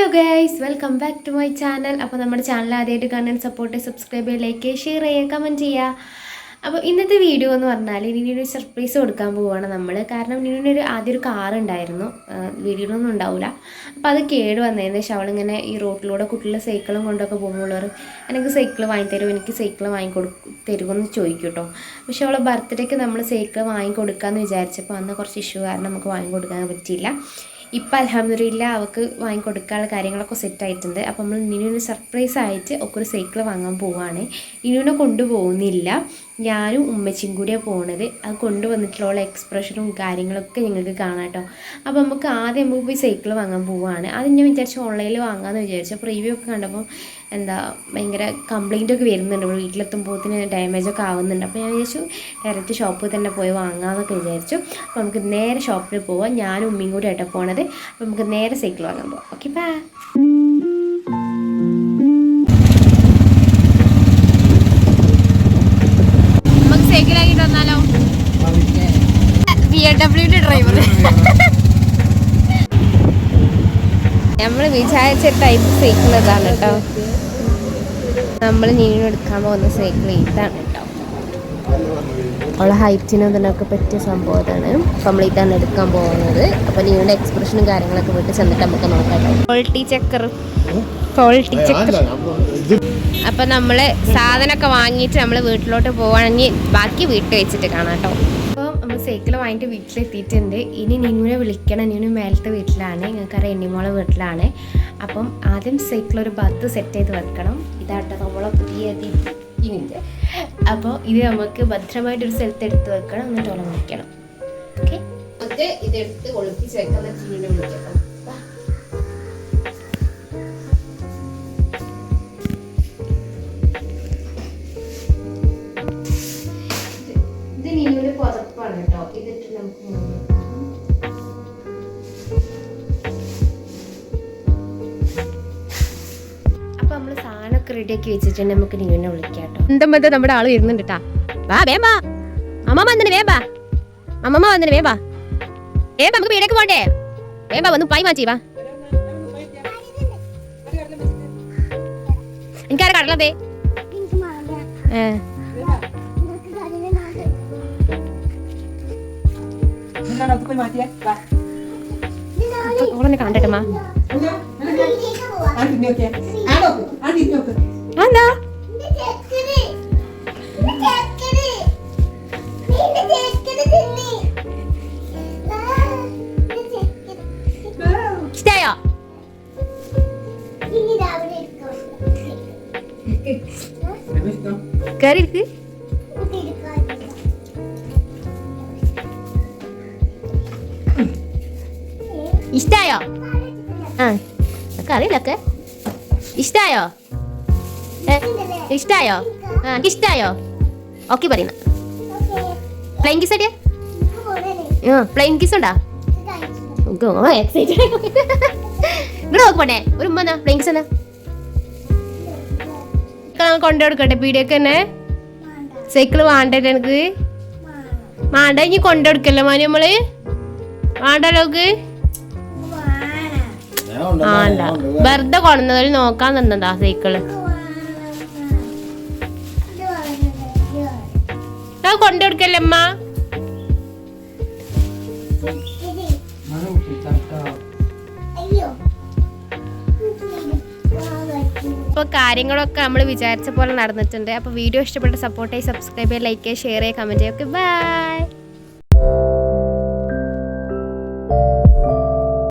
Hello guys welcome back to my channel അപ്പോൾ നമ്മുടെ channel ആദ്യമായിട്ട് കാണാൻ സപ്പോർട്ട് സബ്സ്ക്രൈബ് ചെയ്യുക ലൈക്ക് ഷെയർ ചെയ്യുക കമന്റ് ചെയ്യുക അപ്പോൾ ഇന്നത്തെ വീഡിയോ എന്ന് പറഞ്ഞാൽ ഇനിയൊരു സർപ്രൈസ് കൊടുക്കാൻ പോവുകയാണ് നമ്മൾ കാരണം ഇനിയൊരു ആദ്യം ഒരു കാർ ഉണ്ടായിരുന്നു. വീഡിയോയിലൊന്നും ഉണ്ടാവില്ല അപ്പോൾ അത് കേട് വന്നതിന് ശേഷം അവളിങ്ങനെ ഈ റോട്ടിലൂടെ കുട്ടികളെ സൈക്കിളും കൊണ്ടൊക്കെ പോകുമ്പോൾ എനിക്ക് സൈക്കിൾ വാങ്ങിത്തരും എനിക്ക് സൈക്കിൾ വാങ്ങിക്കൊടു തരുമെന്ന് ചോദിക്കും കേട്ടോ പക്ഷേ അവളെ ബർത്ത്ഡേക്ക് നമ്മൾ സൈക്കിൾ വാങ്ങിക്കൊടുക്കാമെന്ന് വിചാരിച്ചപ്പോൾ അന്ന് കുറച്ച് ഇഷ്യൂ കാരണം നമുക്ക് വാങ്ങിക്കൊടുക്കാൻ പറ്റിയില്ല. ഇപ്പം അലഹമ്മദില്ല അവൾക്ക് വാങ്ങിക്കൊടുക്കാനുള്ള കാര്യങ്ങളൊക്കെ സെറ്റ് ആയിട്ടുണ്ട് അപ്പോൾ നമ്മൾ നിനുവിന് സർപ്രൈസ് ആയിട്ട് ഒക്കെ ഒരു സൈക്കിൾ വാങ്ങാൻ പോവുകയാണ് നിനുവിനെ കൊണ്ടുപോകുന്നില്ല. ഞാനും ഉമ്മച്ചിയും കൂടിയാണ് പോണത്. അത് കൊണ്ടുവന്നിട്ടുള്ള എക്സ്പ്രഷനും കാര്യങ്ങളൊക്കെ നിങ്ങൾക്ക് കാണാം കേട്ടോ. അപ്പോൾ നമുക്ക് ആദ്യം നമുക്ക് പോയി സൈക്കിൾ വാങ്ങാൻ പോവുകയാണ് അത് ഞാൻ വിചാരിച്ചു ഓൺലൈനിൽ വാങ്ങാമെന്ന് വിചാരിച്ചു. റിവ്യൂ ഒക്കെ കണ്ടപ്പോൾ എന്താ ഭയങ്കര കംപ്ലൈന്റ് ഒക്കെ വരുന്നുണ്ട്. വീട്ടിലെത്തുമ്പോൾ ഡാമേജ് ഒക്കെ ആവുന്നുണ്ട്. അപ്പോൾ ഞാൻ വിചാരിച്ചു ഡയറക്റ്റ് ഷോപ്പിൽ തന്നെ പോയി വാങ്ങാമെന്നൊക്കെ വിചാരിച്ചു. അപ്പോൾ നമുക്ക് നേരെ ഷോപ്പിൽ പോവാം. ഞാനും ഉമ്മയും കൂടി ആയിട്ടാണ് പോണത്. അപ്പോൾ നമുക്ക് നേരെ സൈക്കിൾ വാങ്ങാൻ പോവാം. ഓക്കെ ബാ വിചാരിച്ച ടൈപ്പ് സൈക്കിൾ ഇതാണ് കേട്ടോ. നമ്മൾ നീനും എടുക്കാൻ പോകുന്ന സൈക്കിൾ ഇതാണ് കേട്ടോ. അവളെ ഹൈറ്റിനും ഇതിനൊക്കെ പറ്റിയ സംഭവം ഇതാണ്. അപ്പം നമ്മൾ ഇതാണ് എടുക്കാൻ പോകുന്നത്. അപ്പം നീയുടെ എക്സ്പ്രഷനും കാര്യങ്ങളൊക്കെ വീട്ടിൽ ചെന്നിട്ട് നമുക്ക് നോക്കാം ക്വാളിറ്റി ചെക്കർ ക്വാളിറ്റി ചെക്കർ അപ്പം നമ്മൾ സാധനമൊക്കെ വാങ്ങിയിട്ട് നമ്മൾ വീട്ടിലോട്ട് പോവുകയാണെങ്കിൽ ബാക്കി വീട്ടിൽ വെച്ചിട്ട് കാണാം കേട്ടോ. അപ്പോൾ സൈക്കിൾ വാങ്ങിയിട്ട് വീട്ടിലെത്തിയിട്ടുണ്ട്. ഇനി നിന്നുവിനെ വിളിക്കണം. നിന്നു മേലത്തെ വീട്ടിലാണ്. ഞങ്ങൾക്കറിയാം എണ്ണിമോളെ വീട്ടിലാണ്. അപ്പം ആദ്യം സൈക്കിൾ ഒരു ബത്ത് സെറ്റ് ചെയ്ത് വെക്കണം. ഇതാട്ടോ നമ്മളെ പുതിയ അപ്പോൾ ഇത് നമുക്ക് ഭദ്രമായിട്ടൊരു സ്ഥലത്ത് എടുത്ത് വെക്കണം. എന്നിട്ട് ഓളം വിളിക്കണം. ഓക്കെ? അത് ഇതെടുത്ത് ഒളിപ്പിച്ച് വെക്കാൻ വിളിക്കണം ഇതിട്ട് നമുക്ക് അപ്പൊ നമ്മൾ സാധനമൊക്കെ റെഡിയാക്കി വെച്ചിട്ടുണ്ട്. നമുക്ക് നീനുവിനെ വിളിക്കാം കേട്ടോ. എന്താ നമ്മുടെ ആൾ വരുന്നുണ്ട് കേട്ടാ വാ വേമ്പാ അമ്മമ്മ വന്നിട്ട് വേമ്പാ അമ്മമ്മ വന്നിട്ട് വേമ്പാ വേമ്പാ നമുക്ക് വീടേക്ക് പോണ്ടേ? വേമ്പാ വന്ന് പായ് മാറ്റി വാ. എനിക്കാരെ കടലതേ ഏ. ഓളെന്നെ കണ്ടട്ടെ മാ. എന്താ ഇഷ്ടായോ? കയറി ഇരിക്ക്. ഇഷ്ടായോ? ആ ഒക്കെ. അറിയില്ലൊക്കെ ഇഷ്ടായോ ഇഷ്ടായോ? ആ എനിക്ക് ഇഷ്ടായോ? ഓക്കെ പറയുന്ന പ്ലെയിൻ കിസ് അടിയാ? ആ പ്ലെയിൻ കിസ് ഉണ്ടാ? എക്സൈറ്റഡ് ഇവിടെ നോക്കണേ ഒരു ഉമ്മന്നാ പ്ലെയിൻ കിസ് എന്നാ. കൊണ്ടു കൊടുക്കട്ടെ പീടിയൊക്കെ തന്നെ. സൈക്കിൾ വേണ്ടേ എനിക്ക് വേണ്ട. ഇനി കൊണ്ടു കൊടുക്കല്ലേ മാനി നമ്മൾ? വേണ്ടല്ലോക്ക് വെറുതെ കൊണ്ടുവന്നതിൽ നോക്കാൻ തന്നതാ സൈക്കിൾ. അത് കൊണ്ടു കൊടുക്കല്ലേ അമ്മ? അപ്പോൾ കാര്യങ്ങളൊക്കെ നമ്മൾ വിചാരിച്ച പോലെ നടന്നിട്ടുണ്ട്. അപ്പോൾ വീഡിയോ ഇഷ്ടപ്പെട്ട സപ്പോർട്ട് ചെയ്യുക സബ്സ്ക്രൈബ് ചെയ്യുക ലൈക്ക് ചെയ്യുക ഷെയർ ചെയ്യുക കമന്റ് ചെയ്യുക ഓക്കെ ബൈ